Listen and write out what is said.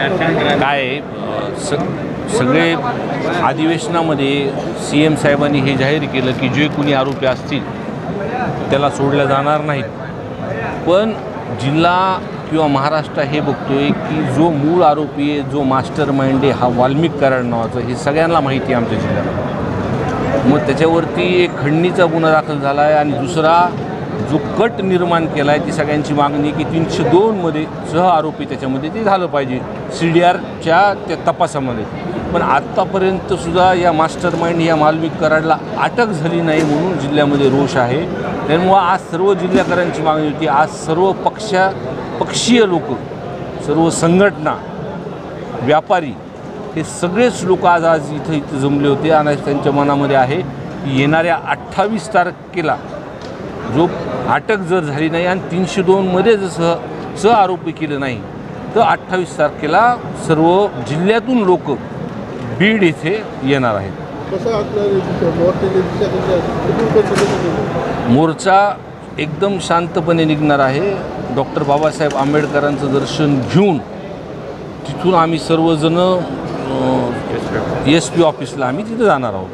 काय आहे, स सगळे अधिवेशनामध्ये सी एम साहेबांनी हे जाहीर केलं की जे कुणी आरोपी असतील त्याला सोडल्या जाणार नाहीत. पण जिल्हा किंवा महाराष्ट्र हे बघतो आहे की जो मूळ आरोपी आहे जो मास्टर माइंड आहे हा वाल्मिक कराड नावाचा हे सगळ्यांना माहिती आहे आमच्या जिल्ह्यात मग त्याच्यावरती एक खंडणीचा गुन्हा दाखल झाला आहे आणि दुसरा जो कट निर्माण केला आहे ती सगळ्यांची मागणी की तीनशे दोनमध्ये सह आरोपी त्याच्यामध्ये ते झालं पाहिजे. सी डी आरच्या त्या तपासामध्ये. पण आत्तापर्यंतसुद्धा या मास्टर माइंड या मालविक कराडला अटक झाली नाही म्हणून जिल्ह्यामध्ये रोष आहे. त्यामुळं आज सर्व जिल्ह्याकरांची मागणी होती. आज सर्व पक्षा पक्षीय लोक सर्व संघटना व्यापारी हे सगळेच लोक आज आज इथं इथं जमले होते. आणि त्यांच्या मनामध्ये आहे की येणाऱ्या अठ्ठावीस तारखेला जो अटक जर झाली नाही आणि तीनशे दोनमध्ये जर सह सह आरोपी केलं नाही तर अठ्ठावीस तारखेला सर्व जिल्ह्यातून लोक बीड येथे येणार आहेत? मोर्चा एकदम शांतपणे निघणार आहे. डॉक्टर बाबासाहेब आंबेडकरांचं दर्शन घेऊन तिथून आम्ही सर्वजण एस पी ऑफिसला आम्ही तिथं जाणार आहोत.